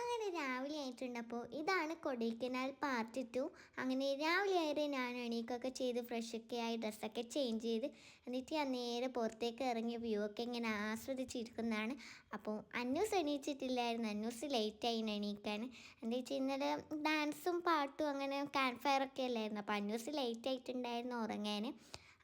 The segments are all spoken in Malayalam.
അങ്ങനെ രാവിലെ ആയിട്ടുണ്ട്. അപ്പോൾ ഇതാണ് കൊടൈക്കനാൽ പാർട്ട് ടു അങ്ങനെ രാവിലെ ആയിട്ട് ഞാൻ എണീക്കൊക്കെ ചെയ്ത് ഫ്രഷൊക്കെ ആയി ഡ്രസ്സൊക്കെ ചേഞ്ച് ചെയ്ത് എന്നിട്ട് ഞാൻ നേരെ പുറത്തേക്ക് ഇറങ്ങിയ വ്യൂ ഒക്കെ ഇങ്ങനെ ആസ്വദിച്ചിരിക്കുന്നതാണ്. അപ്പോൾ അന്നൂസ് എണീച്ചിട്ടില്ലായിരുന്നു. അന്നൂസ് ലേറ്റായി എണീക്കാൻ. എന്താ വെച്ചാൽ ഇന്നലെ ഡാൻസും പാട്ടും അങ്ങനെ ക്യാൻഫയറൊക്കെ അല്ലായിരുന്നു. അപ്പോൾ അന്നൂസ് ലേറ്റ് ആയിട്ടുണ്ടായിരുന്നു ഉറങ്ങാൻ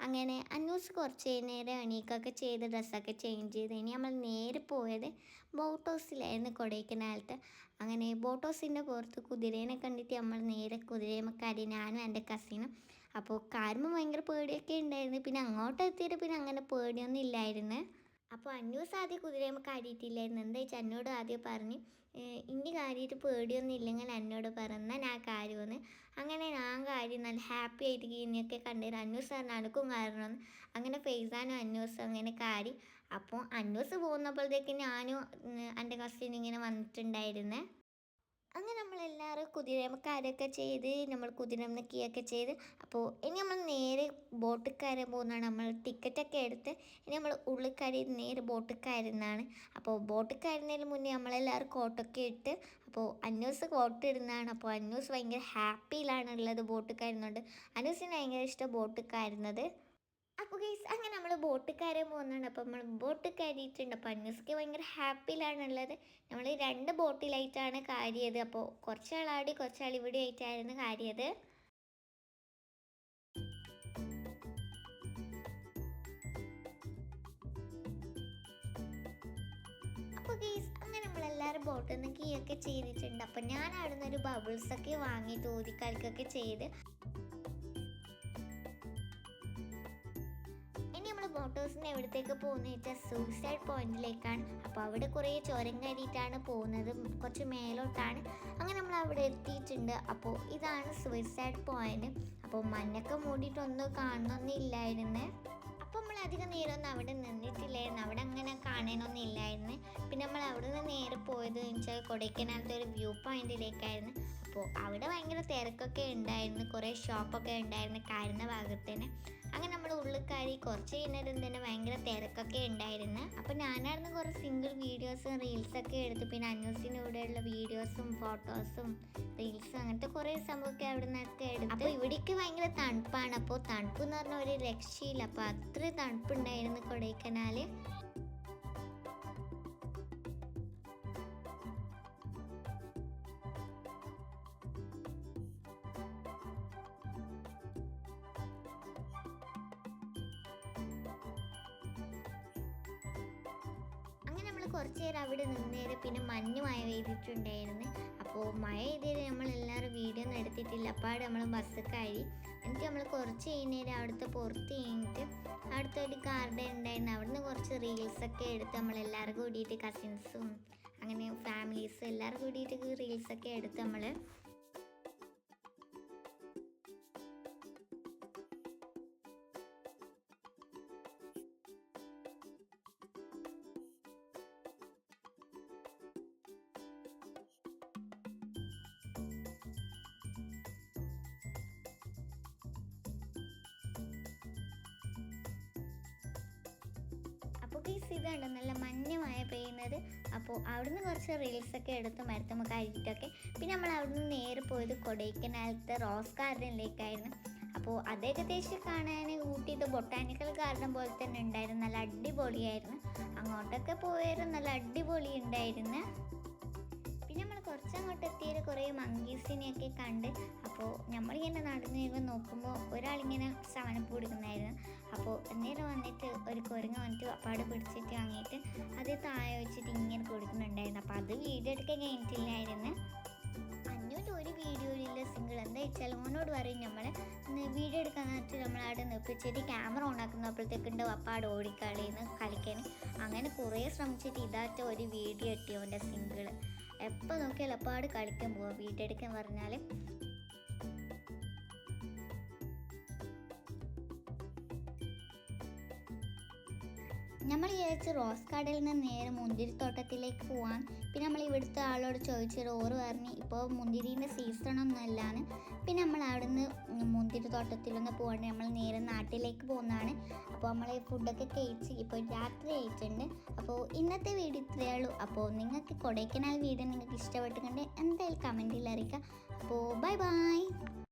അങ്ങനെ അന്നൂസ് കുറച്ച് നേരം എണീക്കൊക്കെ ചെയ്ത് ഡ്രസ്സൊക്കെ ചേഞ്ച് ചെയ്ത് ഇനി നമ്മൾ നേരെ പോയത് ബോട്ട് ഹൗസിലായിരുന്നു കൊടൈക്കനാലത്ത് അങ്ങനെ ബോട്ട് ഹൗസിന്റെ പുറത്ത് കുതിരേനെ കണ്ടിട്ട് നമ്മൾ നേരെ കുതിരയമക്കാരി ഞാനും എന്റെ കസിനും അപ്പോൾ കാരുമ്പോൾ ഭയങ്കര പേടിയൊക്കെ ഉണ്ടായിരുന്നു. പിന്നെ അങ്ങോട്ട് എത്തിയിട്ട് പിന്നെ അങ്ങനെ പേടിയൊന്നും ഇല്ലായിരുന്നു. അപ്പോൾ അന്നൂസ് ആദ്യം കുതിരയമ്മ കാടിയിട്ടില്ലായിരുന്നു എന്താ വെച്ചാൽ എന്നോട് ആദ്യം പറഞ്ഞ് "ഏഹ് ഇനി കാര്യമായിട്ട് പേടിയൊന്നും ഇല്ലെങ്കിൽ എന്നോട് പറഞ്ഞാൽ ഞാൻ കാര്യമെന്ന് അങ്ങനെ ഞാൻ കാര്യം നല്ല ഹാപ്പി ആയിട്ട് ഇനിയൊക്കെ കണ്ടിരുന്നു അന്നൂസ് പറഞ്ഞ അനക്കും കാരണം അങ്ങനെ ഫെയ്സാനും അന്നൂസും അങ്ങനെ കാരി. അപ്പോൾ അന്നൂസ് പോകുന്നപ്പോഴത്തേക്ക് ഞാനും എന്റെ കസിൻ ഇങ്ങനെ വന്നിട്ടുണ്ടായിരുന്നേ. അങ്ങനെ നമ്മളെല്ലാവരും കുതിരക്കാരൊക്കെ ചെയ്ത് നമ്മൾ കുതിരമ്മക്കിയൊക്കെ ചെയ്ത് അപ്പോൾ ഇനി ബോട്ടിൽ കയറാൻ പോകുന്നതാണ്. നമ്മൾ ടിക്കറ്റൊക്കെ എടുത്ത് ഇനി നമ്മൾ ഉള്ളിൽ കയറി നേരെ ബോട്ട് കയറുന്നതാണ് അപ്പോൾ ബോട്ട് കയറുന്നതിന് മുന്നേ നമ്മളെല്ലാവരും കോട്ടൊക്കെ ഇട്ട് അപ്പോൾ അന്നൂസ് കോട്ട് ഇടുന്നതാണ്. അപ്പോൾ അന്നൂസ് ഭയങ്കര ഹാപ്പിയിലാണ് ഉള്ളത് ബോട്ട് കയറുന്നുണ്ട് അന്നൂസിന് ഭയങ്കര ഇഷ്ടം ബോട്ട് കയറുന്നത് അപ്പോൾ ഗൈസ് അങ്ങനെ നമ്മൾ ബോട്ട് കയറാൻ പോകുന്നതാണ്. അപ്പോൾ നമ്മൾ ബോട്ട് കയറിയിട്ടുണ്ട് അപ്പോൾ അന്നൂസ്ക്ക് ഭയങ്കര ഹാപ്പിയിലാണുള്ളത്. നമ്മൾ രണ്ട് ബോട്ടിലായിട്ടാണ് കാര്യത്. അപ്പോൾ കുറച്ചാളാടി കുറച്ചാൾ ഇവിടെ ആയിട്ടായിരുന്നു കാര്യത്. അപ്പോൾ അങ്ങനെ നമ്മളെല്ലാവരും ബോട്ടിൽ നിന്ന് കീ ഒക്കെ ചെയ്തിട്ടുണ്ട്. അപ്പോൾ ഞാൻ അവിടെ നിന്നൊരു ബബിൾസ് ഒക്കെ വാങ്ങി തോതിക്കാൽക്കൊക്കെ ചെയ്ത്. ബോട്ടോസിന് എവിടത്തേക്ക് പോകുന്നത് വെച്ചാൽ സൂസൈഡ് പോയിന്റിലേക്കാണ് അപ്പോൾ അവിടെ കുറേ ചുരം കയറിയിട്ടാണ് പോകുന്നത്. കുറച്ച് മേലോട്ടാണ്. അങ്ങനെ നമ്മൾ അവിടെ എത്തിയിട്ടുണ്ട്. അപ്പോൾ ഇതാണ് സൂയിസൈഡ് പോയിന്റ് അപ്പോൾ മഞ്ഞൊക്കെ മൂടിയിട്ടൊന്നും കാണണമെന്നില്ലായിരുന്നേ അപ്പോൾ നമ്മൾ അധികം നേരമൊന്നും അവിടെ നിന്നിട്ടില്ലായിരുന്നു. അവിടെ അങ്ങനെ കാണാനൊന്നും ഇല്ലായിരുന്നു അവിടെ നിന്ന് നേരെ പോയത് വെച്ചാൽ കൊടൈക്കനാലത്തെ ഒരു വ്യൂ പോയിന്റിലേക്കായിരുന്നു. അപ്പോൾ അവിടെ ഭയങ്കര തിരക്കൊക്കെ ഉണ്ടായിരുന്നു കുറേ ഷോപ്പൊക്കെ ഉണ്ടായിരുന്നു കാരുന്ന ഭാഗത്ത് തന്നെ അങ്ങനെ നമ്മൾ ഉള്ളിക്കാരി കുറച്ച് കഴിഞ്ഞാലും തന്നെ ഭയങ്കര തിരക്കൊക്കെ ഉണ്ടായിരുന്നു. അപ്പോൾ ഞാനായിരുന്നു കുറേ സിംഗിൾ വീഡിയോസും റീൽസൊക്കെ എടുത്തു പിന്നെ അന്വേഷിന്റെ കൂടെയുള്ള വീഡിയോസും ഫോട്ടോസും റീൽസും അങ്ങനത്തെ കുറേ സംഭവമൊക്കെ അവിടെ നിന്നൊക്കെ എടുത്തു. അപ്പോൾ ഇവിടേക്ക് ഭയങ്കര തണുപ്പാണ്. അപ്പോൾ തണുപ്പ് എന്ന് പറഞ്ഞാൽ ഒരു രക്ഷയില്ല. അപ്പോൾ അത്ര തണുപ്പുണ്ടായിരുന്നു കൊടൈക്കനാൽ കുറച്ച് നേരം അവിടെ നിന്നേര് പിന്നെ മഞ്ഞ് മഴ പെയ്തിട്ടുണ്ടായിരുന്നു. അപ്പോൾ മഴ പെയ്തേര് നമ്മൾ എല്ലാവരും വീഡിയോ ഒന്നും എടുത്തിട്ടില്ല. അപ്പാട് നമ്മൾ ബസ് കയറി. എന്നിട്ട് നമ്മൾ കുറച്ച് കഴിഞ്ഞേരം അവിടുത്തെ പുറത്ത് കഴിഞ്ഞിട്ട് അവിടുത്തെ ഒരു ഗാർഡൻ ഉണ്ടായിരുന്നു. അവിടുന്ന് കുറച്ച് റീൽസൊക്കെ എടുത്ത് നമ്മൾ എല്ലാവരും കൂടിയിട്ട് കസിൻസും അങ്ങനെ ഫാമിലീസും എല്ലാവരും കൂടിയിട്ട് റീൽസൊക്കെ എടുത്ത് നമ്മൾ കേസ് ഇതാണ് നല്ല മഞ്ഞ മഴ പെയ്യുന്നത്. അപ്പോൾ അവിടുന്ന് കുറച്ച് റീൽസൊക്കെ എടുത്ത് മരത്തുമ്പോൾ കഴിഞ്ഞിട്ടൊക്കെ പിന്നെ നമ്മൾ അവിടുന്ന് നേരെ പോയത് കൊടൈക്കനാലത്തെ റോസ് ഗാർഡനിലേക്കായിരുന്നു. അപ്പോൾ അത് ഏകദേശം കാണാൻ ഊട്ടിയിട്ട് ബൊട്ടാനിക്കൽ ഗാർഡൻ പോലെ തന്നെ ഉണ്ടായിരുന്നു. നല്ല അടിപൊളിയായിരുന്നു. അങ്ങോട്ടൊക്കെ പോയാലും നല്ല അടിപൊളി ഉണ്ടായിരുന്നു. കുറച്ചങ്ങോട്ട് എത്തിയത് കുറേ മങ്കീസിനെയൊക്കെ കണ്ട് അപ്പോൾ നമ്മളിങ്ങനെ നടന്നു വരുമ്പോൾ നോക്കുമ്പോൾ ഒരാളിങ്ങനെ സാധനപ്പ് കൊടുക്കുന്നായിരുന്നു അപ്പോൾ നേരെ വന്നിട്ട് ഒരു കുരങ്ങ് വന്നിട്ട് അപ്പാട് പിടിച്ചിട്ട് വാങ്ങിയിട്ട് അത് താഴെ വെച്ചിട്ട് ഇങ്ങനെ കൊടുക്കുന്നുണ്ടായിരുന്നു. അപ്പോൾ അത് വീഡിയോ എടുക്കാൻ കഴിഞ്ഞിട്ടില്ലായിരുന്നു. ഒരു വീഡിയോയിലുള്ള സിംഗിൾ. എന്താ വെച്ചാൽ ഓനോട് പറയും നമ്മൾ വീഡിയോ എടുക്കാൻ വേണ്ടി നമ്മൾ അവിടെ നിർപ്പിച്ചിട്ട് ക്യാമറ ഓൺ ആക്കുന്നപ്പോഴത്തേക്കുണ്ട് അപ്പാട് ഓടിക്കളിന്ന് കളിക്കാൻ. അങ്ങനെ കുറേ ശ്രമിച്ചിട്ട് ഇതാറ്റ ഒരു വീഡിയോ അവന്റെ സിംഗിൾ എപ്പോൾ നോക്കിയാൽ എപ്പാട് കളിക്കാൻ പോവാം. വീഡിയോ എടുക്കാൻ പറഞ്ഞാൽ നമ്മൾ വിചാരിച്ച് റോസ് കാർഡിൽ നിന്ന് നേരെ മുന്തിരിത്തോട്ടത്തിലേക്ക് പോവാൻ പിന്നെ നമ്മൾ ഇവിടുത്തെ ആളോട് ചോദിച്ചൊരു ഓറ് പറഞ്ഞ് ഇപ്പോൾ മുന്തിരീന്റെ സീസണൊന്നുമല്ലാണ് പിന്നെ നമ്മൾ അവിടുന്ന് മുന്തിരിത്തോട്ടത്തിലൊന്ന് പോകണ്ട നമ്മൾ നേരെ നാട്ടിലേക്ക് പോകുന്നതാണ്. അപ്പോൾ നമ്മൾ ഫുഡൊക്കെ കഴിച്ച് ഇപ്പോൾ രാത്രി ആയിട്ടുണ്ട്. അപ്പോൾ ഇന്നത്തെ വീഡിയോ ഇത്രയേ ഉള്ളൂ. അപ്പോൾ നിങ്ങൾക്ക് കൊടൈക്കനാൽ വീഡിയോ നിങ്ങൾക്ക് ഇഷ്ടപ്പെട്ടിട്ടുണ്ട് എന്തായാലും കമന്റിൽ അറിയിക്കുക. അപ്പോൾ ബൈ ബൈ